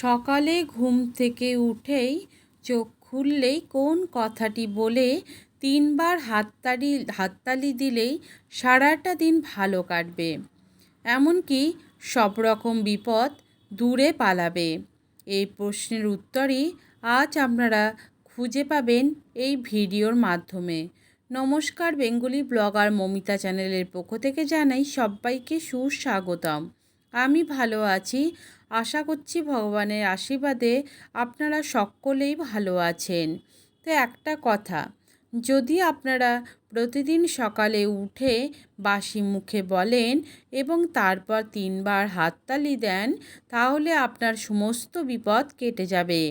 সকালে ঘুম থেকে উঠেই চোখ খুললেই কোন কথাটি বলে তিনবার হাততালি হাততালি দিলেই সারাটা দিন ভালো কাটবে। এমনকি সব রকম বিপদ দূরে পালাবে। এই প্রশ্নের উত্তরই আজ আপনারা খুঁজে পাবেন এই ভিডিওর মাধ্যমে। নমস্কার, বেঙ্গলি ব্লগার মমিতা চ্যানেলের পক্ষ থেকে জানাই সবাইকে সুস্বাগতম। আমি ভালো আছি। আশা করছি ভগবানের আশীর্বাদে আপনারা সকলেই ভালো আছেন। তো একটা কথা, যদি আপনারা প্রতিদিন সকালে উঠে বাসি মুখে বলেন এবং তারপর তিনবার হাততালি দেন, তাহলে আপনার সমস্ত বিপদ কেটে যাবে।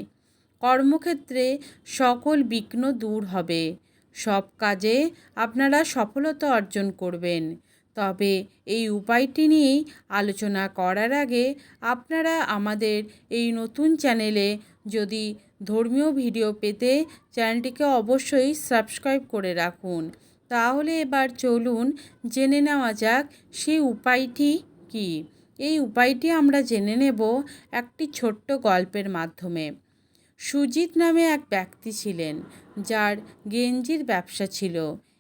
কর্মক্ষেত্রে সকল বিঘ্ন দূর হবে। সব কাজে আপনারা সফলতা অর্জন করবেন। তবে এই উপায়টি নিয়েই আলোচনা করার আগে আপনারা আমাদের এই নতুন চ্যানেলে যদি ধর্মীয় ভিডিও পেতে চ্যানেলটিকে অবশ্যই সাবস্ক্রাইব করে রাখুন। তাহলে এবার চলুন জেনে নেওয়া যাক সেই উপায়টি কি। এই উপায়টি আমরা জেনে নেব একটি ছোট্ট গল্পের মাধ্যমে। সুজিত নামে এক ব্যক্তি ছিলেন, যার গেঞ্জির ব্যবসা ছিল।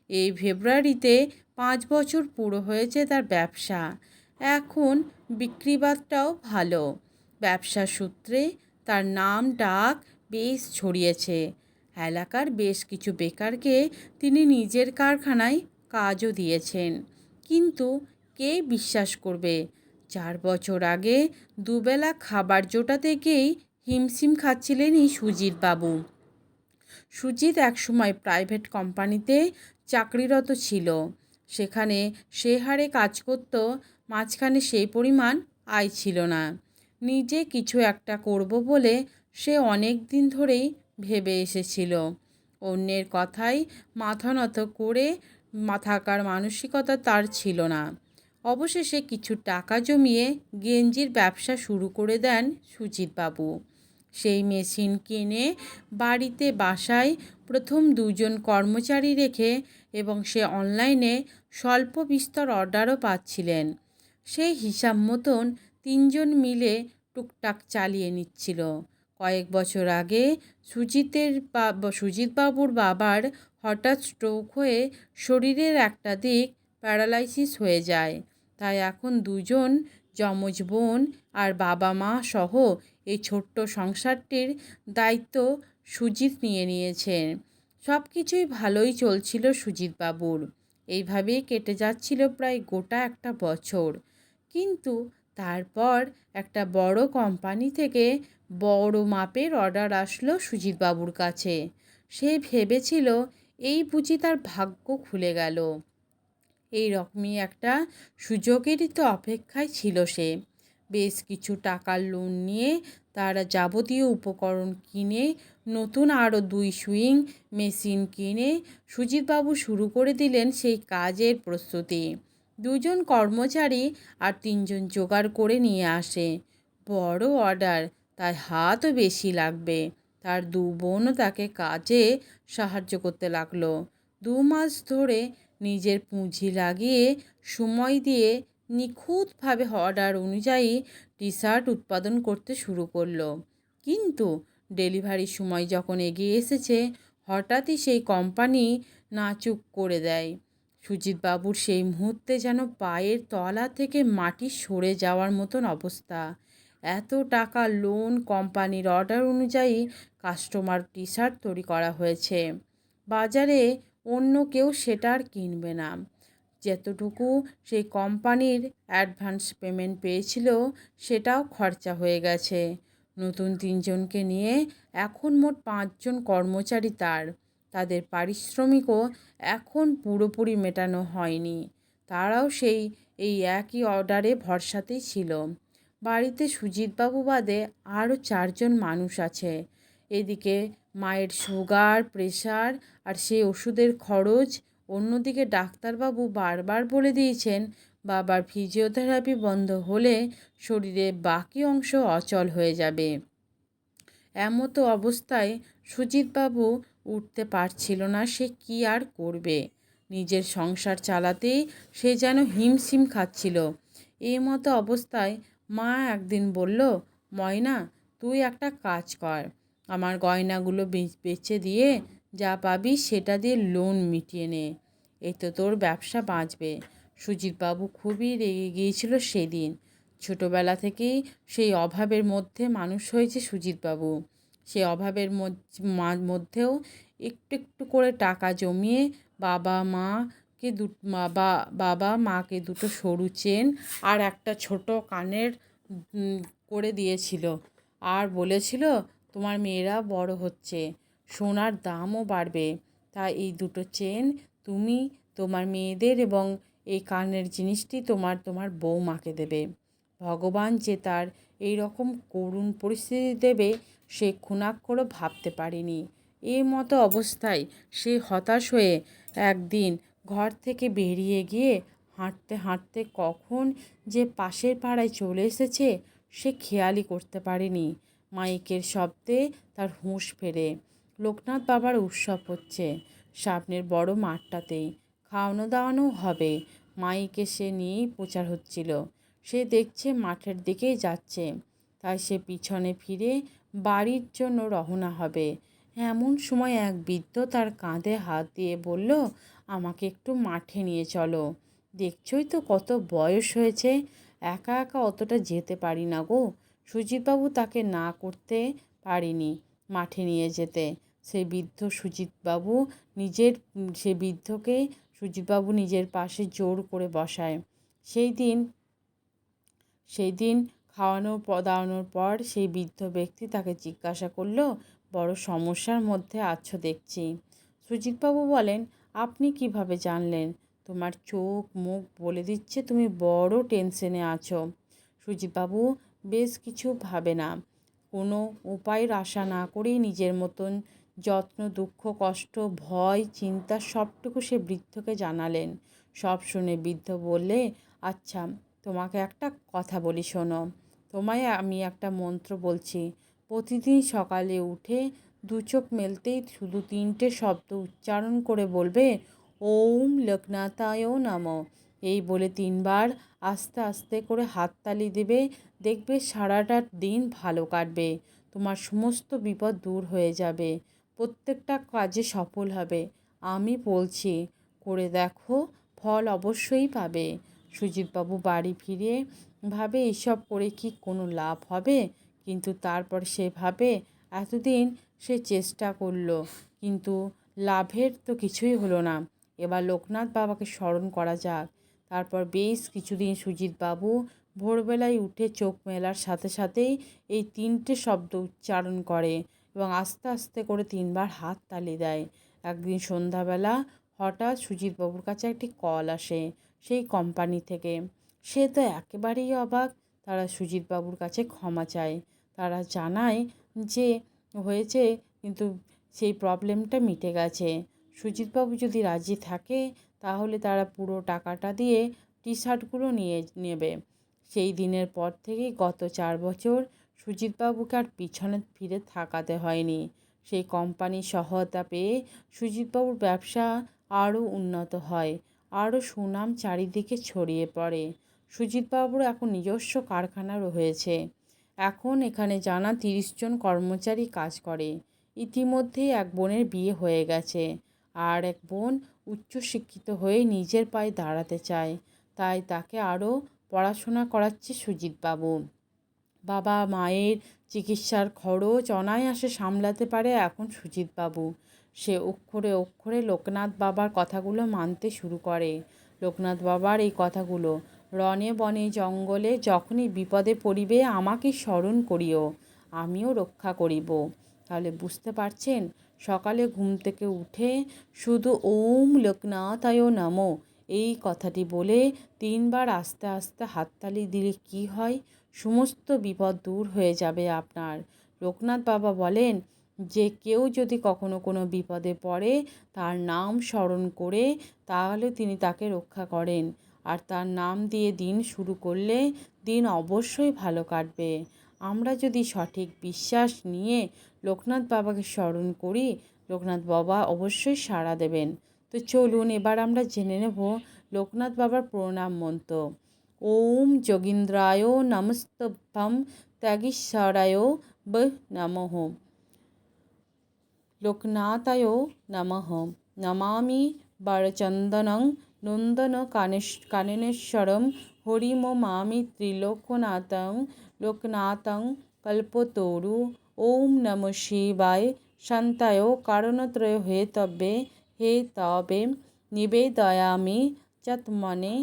এই ফেব্রুয়ারিতে পাঁচ বছর পুরো হয়েছে তার ব্যবসা। এখন বিক্রিবাদটাও ভালো। ব্যবসা সূত্রে তার নাম ডাক বেশ ছড়িয়েছে। এলাকার বেশ কিছু বেকারকে তিনি নিজের কারখানায় কাজও দিয়েছেন। কিন্তু কে বিশ্বাস করবে? চার বছর আগে দুবেলা খাবার জোটা থেকেই হিমশিম খাচ্ছিলেন এই সুজিত বাবু। সুজিত একসময় প্রাইভেট কোম্পানিতে চাকরিরত ছিল। সেখানে সে হারে কাজ করত, মাঝখানে সেই পরিমাণ আয় ছিল না। নিজে কিছু একটা করব বলে সে অনেক দিন ধরেই ভেবে এসেছিল। অন্যের কথাই মাথা নত করে থাকার মানসিকতা তার ছিল না। অবশেষে কিছু টাকা জমিয়ে গেঞ্জির ব্যবসা শুরু করে দেন সুজিতবাবু সেই মেশিন কিনে বাড়িতে বাসায় প্রথম দুজন কর্মচারী রেখে এবং সে অনলাইনে স্বল্প বিস্তর অর্ডারও পাচ্ছিলেন। সেই হিসাব মতন তিনজন মিলে টুকটাক চালিয়ে নিচ্ছিল। কয়েক বছর আগে সুজিতের বা সুজিতবাবুর বাবার হঠাৎ স্ট্রোক হয়ে শরীরের একটা দিক প্যারালাইসিস হয়ে যায়। তাই এখন দুজন যমজ বোন আর বাবা মা সহ এই ছোট্ট সংসারটির দায়িত্ব সুজিত নিয়ে নিয়েছেন। সব কিছুই ভালোই চলছিল সুজিতবাবুর এইভাবেই কেটে যাচ্ছিল প্রায় গোটা একটা বছর। কিন্তু তারপর একটা বড় কোম্পানি থেকে বড় মাপের অর্ডার আসলো সুজিতবাবুর কাছে। সে ভেবেছিল, এই বুঝি তার ভাগ্য খুলে গেল। এই রকমই একটা সুযোগেরই তো অপেক্ষায় ছিল সে। বেশ কিছু টাকার লোন নিয়ে তারা যাবতীয় উপকরণ কিনে, নতুন আরও দুই সুইং মেশিন কিনে সুজিতবাবু শুরু করে দিলেন সেই কাজের প্রস্তুতি। দুজন কর্মচারী আর তিনজন জোগাড় করে নিয়ে আসে। বড় অর্ডার তাই হাতও বেশি লাগবে। তার দু বোনও তাকে কাজে সাহায্য করতে লাগল। দু মাস ধরে নিজের পুঁজি লাগিয়ে সময় দিয়ে নিখুঁতভাবে অর্ডার অনুযায়ী টি শার্ট উৎপাদন করতে শুরু করল। কিন্তু ডেলিভারির সময় যখন এগিয়ে এসেছে, হঠাৎই সেই কোম্পানি নাচুক করে দেয়। সুজিতবাবুর সেই মুহূর্তে যেন পায়ের তলা থেকে মাটি সরে যাওয়ার মতন অবস্থা। এত টাকা লোন কোম্পানির অর্ডার অনুযায়ী কাস্টমার টি শার্ট তৈরি করা হয়েছে। বাজারে অন্য কেউ সেটা আর কিনবে না। যতটুকু সেই কোম্পানির অ্যাডভান্স পেমেন্ট পেয়েছিল সেটাও খরচা হয়ে গেছে। নতুন তিনজনকে নিয়ে এখন মোট পাঁচজন কর্মচারী তার। তাদের পারিশ্রমিকও এখন পুরোপুরি মেটানো হয়নি। তারাও সেই, এই একই অর্ডারে ভরসাতেই ছিল। বাড়িতে সুজিতবাবু বাদে আরও চারজন মানুষ আছে। এদিকে মায়ের সুগার প্রেশার আর সেই ওষুধের খরচ। অন্যদিকে ডাক্তারবাবু বারবার বলে দিয়েছেন, বাবার ফিজিওথেরাপি বন্ধ হলে শরীরে বাকি অংশ অচল হয়ে যাবে। এমতো অবস্থায় সুজিতবাবু উঠতে পারছিল না, সে কি আর করবে? নিজের সংসার চালাতেই সে যেন হিমশিম খাচ্ছিল। এই মতো অবস্থায় মা একদিন বলল, ময়না, তুই একটা কাজ কর। আমার গয়নাগুলো বেচে দিয়ে যা পাবি সেটা দিয়ে লোন মিটিয়ে নে। এই তো তোর ব্যবসা বাঁচবে। সুজিতবাবু খুবই রেগে গিয়েছিল সেদিন। ছোটোবেলা থেকেই সেই অভাবের মধ্যে মানুষ হয়েছে সুজিতবাবু। সেই অভাবের মধ্যেও একটু একটু করে টাকা জমিয়ে বাবা মাকে দু বাবা বাবা মাকে দুটো সরু চেন আর একটা ছোট কানের করে দিয়েছিল। আর বলেছিল তোমার মেয়েরা বড় হচ্ছে, সোনার দামও বাড়বে। তাই এই দুটো চেন তুমি, তোমার মেয়েদের এবং এই কানের জিনিসটি তোমার তোমার বৌমাকে দেবে। ভগবান যে তার এই রকম করুণ পরিস্থিতি দেবে, সে খুনাক্ষরও ভাবতে পারেনি। এই মতো অবস্থায় সে হতাশ হয়ে একদিন ঘর থেকে বেরিয়ে গিয়ে হাঁটতে হাঁটতে কখন যে পাশের পাড়ায় চলে এসেছে, সে খেয়ালই করতে পারেনি। মাইকের শব্দে তার হুঁশ ফেরে। লোকনাথ বাবার উৎসব হচ্ছে সামনের বড় মাঠটাতেই খাওয়ানো দাওয়ানো হবে। মাইকে সে নিয়েই প্রচার হচ্ছিল। সে দেখছে মাঠের দিকেই যাচ্ছে। তাই সে পিছনে ফিরে বাড়ির জন্য রওনা হবে। এমন সময় এক বৃদ্ধ তার কাঁধে হাত দিয়ে বলল, আমাকে একটু মাঠে নিয়ে চলো। দেখছই তো কত বয়স হয়েছে। একা একা অতটা যেতে পারি না গো। সুজিতবাবু তাকে না করতে পারিনি মাঠে নিয়ে যেতে। সেই বৃদ্ধ সুজিতবাবু নিজের, সে বৃদ্ধকে সুজিতবাবু নিজের পাশে জোর করে বসায়। সেই দিন সেই দিন খাওয়ানোর প দাওয়ানোর পর সেই বৃদ্ধ ব্যক্তি তাকে জিজ্ঞাসা করল, বড় সমস্যার মধ্যে আছো দেখছি। সুজিতবাবু বলেন, আপনি কীভাবে জানলেন? তোমার চোখ মুখ বলে দিচ্ছে তুমি বড় টেনশনে আছো। সুজিতবাবু বেশ কিছু ভাবে না। কোনো উপায়ের আশা না করেই নিজের মতন যত্ন, দুঃখ, কষ্ট, ভয়, চিন্তা সবটুকু সে বৃদ্ধকে জানালেন। সব শুনে বৃদ্ধ বললে আচ্ছা তোমাকে একটা কথা বলি শোনো। তোমায় আমি একটা মন্ত্র বলছি। প্রতিদিন সকালে উঠে দু চোখ মেলতেই শুধু তিনটে শব্দ উচ্চারণ করে বলবে, ওম লোকনাথায় নম। এই বলে তিনবার আস্তে আস্তে করে হাততালি দেবে। দেখবে সারাটা দিন ভালো কাটবে। তোমার সমস্ত বিপদ দূর হয়ে যাবে। প্রত্যেকটা কাজে সফল হবে। আমি বলছি, করে দেখো, ফল অবশ্যই পাবে। সুজিতবাবু বাড়ি ফিরে ভাবে, এসব করে কি কোনো লাভ হবে? কিন্তু তারপর সে ভাবে, এতদিন সে চেষ্টা করল, কিন্তু লাভের তো কিছুই হলো না। এবার লোকনাথ বাবাকে স্মরণ করা যাক। তারপর বেশ কিছুদিন সুজিতবাবু ভোরবেলায় উঠে চোখ মেলার সাথে সাথেই এই তিনটে শব্দ উচ্চারণ করে এবং আস্তে আস্তে করে তিনবার হাত তালি দেয়। একদিন সন্ধ্যাবেলা হঠাৎ সুজিতবাবুর কাছে একটি কল আসে সেই কোম্পানি থেকে। সে তো একেবারেই অবাক, তারা সুজিতবাবুর কাছে ক্ষমা চায়। তারা জানায় যে হয়েছে, কিন্তু সেই প্রবলেমটা মিটে গেছে। সুজিতবাবু যদি রাজি থাকে তাহলে তারা পুরো টাকাটা দিয়ে টি শার্টগুলো নিয়ে নেবে। সেই দিনের পর থেকেই গত চার বছর সুজিতবাবুকে আর পিছনে ফিরে থাকাতে হয়নি। সেই কোম্পানির সহায়তা পেয়ে সুজিতবাবুর ব্যবসা আরও উন্নত হয়, আরও সুনাম চারিদিকে ছড়িয়ে পড়ে। সুজিতবাবুর এখন নিজস্ব কারখানা রয়েছে এখন এখানে জানা তিরিশ জন কর্মচারী কাজ করে। ইতিমধ্যেই এক বোনের বিয়ে হয়ে গেছে। আর এক বোন উচ্চশিক্ষিত হয়ে নিজের পায়ে দাঁড়াতে চায়। তাই তাকে আরও পড়াশোনা করাচ্ছে সুজিতবাবু। বাবা মায়ের চিকিৎসার খরচ অনায়াসে সামলাতে পারে এখন সুজিতবাবু। সে অক্ষরে অক্ষরে লোকনাথ বাবার কথাগুলো মানতে শুরু করে। লোকনাথ বাবার এই কথাগুলো রনে বনে জঙ্গলে যখনই বিপদে পড়িবে আমাকে স্মরণ করিও, আমিও রক্ষা করিব। তাহলে বুঝতে পারছেন সকালে ঘুম থেকে উঠে শুধু ওম লোকনাথায় নমো। এই কথাটি বলে তিনবার আস্তে আস্তে হাততালি দিলে কি হয়? সমস্ত বিপদ দূর হয়ে যাবে আপনার। লোকনাথ বাবা বলেন, যে কেউ যদি কখনো কোনো বিপদে পড়ে, তার নাম স্মরণ করে তাহলে তিনি তাকে রক্ষা করেন। আর তার নাম দিয়ে দিন শুরু করলে দিন অবশ্যই ভালো কাটবে। আমরা যদি সঠিক বিশ্বাস নিয়ে লোকনাথ বাবাকে স্মরণ করি, লোকনাথ বাবা অবশ্যই সাড়া দেবেন। তো চলুন এবার আমরা জেনে নেব লোকনাথ বাবার প্রণাম মন্ত্র। ওম যোগীন্দ্রায় নমস্তভ্যম ত্যাগীশ্বরায় ব নমঃ। লোকনাথায় নমঃ। নমামি বারচন্দনং নন্দন কানেশ কাননেশ্বরম হরিম মামি ত্রিলোকনাথং লোকনাথং কল্পতরু ওম নম শিবায় শান্তায় কারণত্রয় হেতব্যে হে তবে নিবেদয়ামি চত্মনে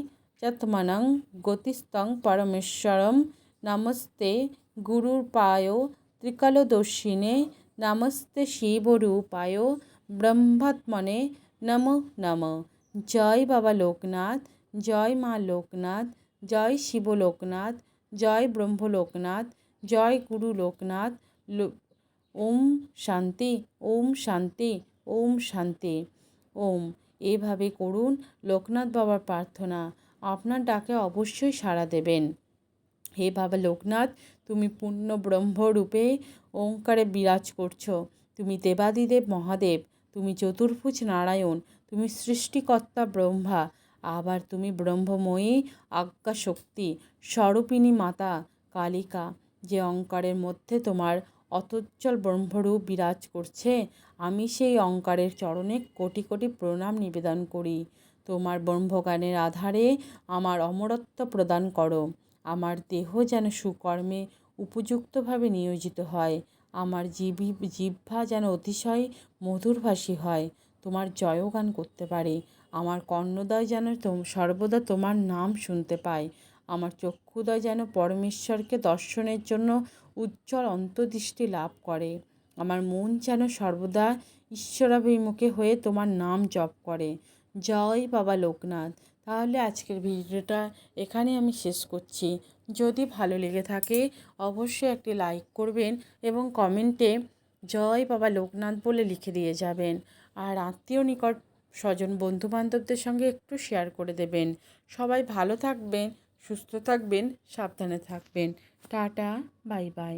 চত্মনং গতিস্তং পরমেশ্বরম নমস্তে গুরুপায় ত্রিকালদর্শিনে নমস্তে শিবরূপায় ব্রহ্মাত্মনে নমো নম জয় বাবা লোকনাথ জয় মা লোকনাথ জয় শিব জয় ব্রহ্ম লোকনাথ, জয় গুরু লোকনাথ ওম শান্তি ওম শান্তি ওম শান্তি। ওম, এভাবে করুন লোকনাথ বাবার প্রার্থনা। আপনার ডাকে অবশ্যই সাড়া দেবেন। হে বাবা লোকনাথ, তুমি পূর্ণ ব্রহ্মরূপে ওঙ্কারে বিরাজ করছ। তুমি দেবাদিদেব মহাদেব, তুমি চতুর্ভুজ নারায়ণ, তুমি সৃষ্টিকর্তা ব্রহ্মা আবার তুমি ব্রহ্মময়ী আজ্ঞা শক্তি স্বরূপিণী মাতা কালিকা, যে অঙ্কারের মধ্যে তোমার অতজ্জ্বল ব্রহ্মরূপ বিরাজ করছে, আমি সেই অঙ্কারের চরণে কোটি কোটি প্রণাম নিবেদন করি। তোমার ব্রহ্মজ্ঞানের আধারে আমার অমরত্ব প্রদান করো। আমার দেহ যেন সুকর্মে উপযুক্তভাবে নিয়োজিত হয়। আমার জিভি জিহ্বা যেন অতিশয় মধুরভাষী হয়। তোমার জয়গান করতে পারে। আমার কর্ণদয় যেন সর্বদা তোমার নাম শুনতে পাই আমার চক্ষুদয় যেন পরমেশ্বরকে দর্শনের জন্য উজ্জ্বল অন্তর্দৃষ্টি লাভ করে। আমার মন যেন সর্বদা ঈশ্বরাভিমুখে হয়ে তোমার নাম জপ করে। জয় বাবা লোকনাথ। তাহলে আজকের ভিডিওটা এখানে আমি শেষ করছি। যদি ভালো লেগে থাকে, অবশ্যই একটি লাইক করবেন এবং কমেন্টে জয় বাবা লোকনাথ বলে লিখে দিয়ে যাবেন। আর আত্মীয় নিকট স্বজন বন্ধুবান্ধবদের সঙ্গে একটু শেয়ার করে দেবেন। সবাই ভালো থাকবেন, সুস্থ থাকবেন, সাবধানে থাকবেন। Tata bye bye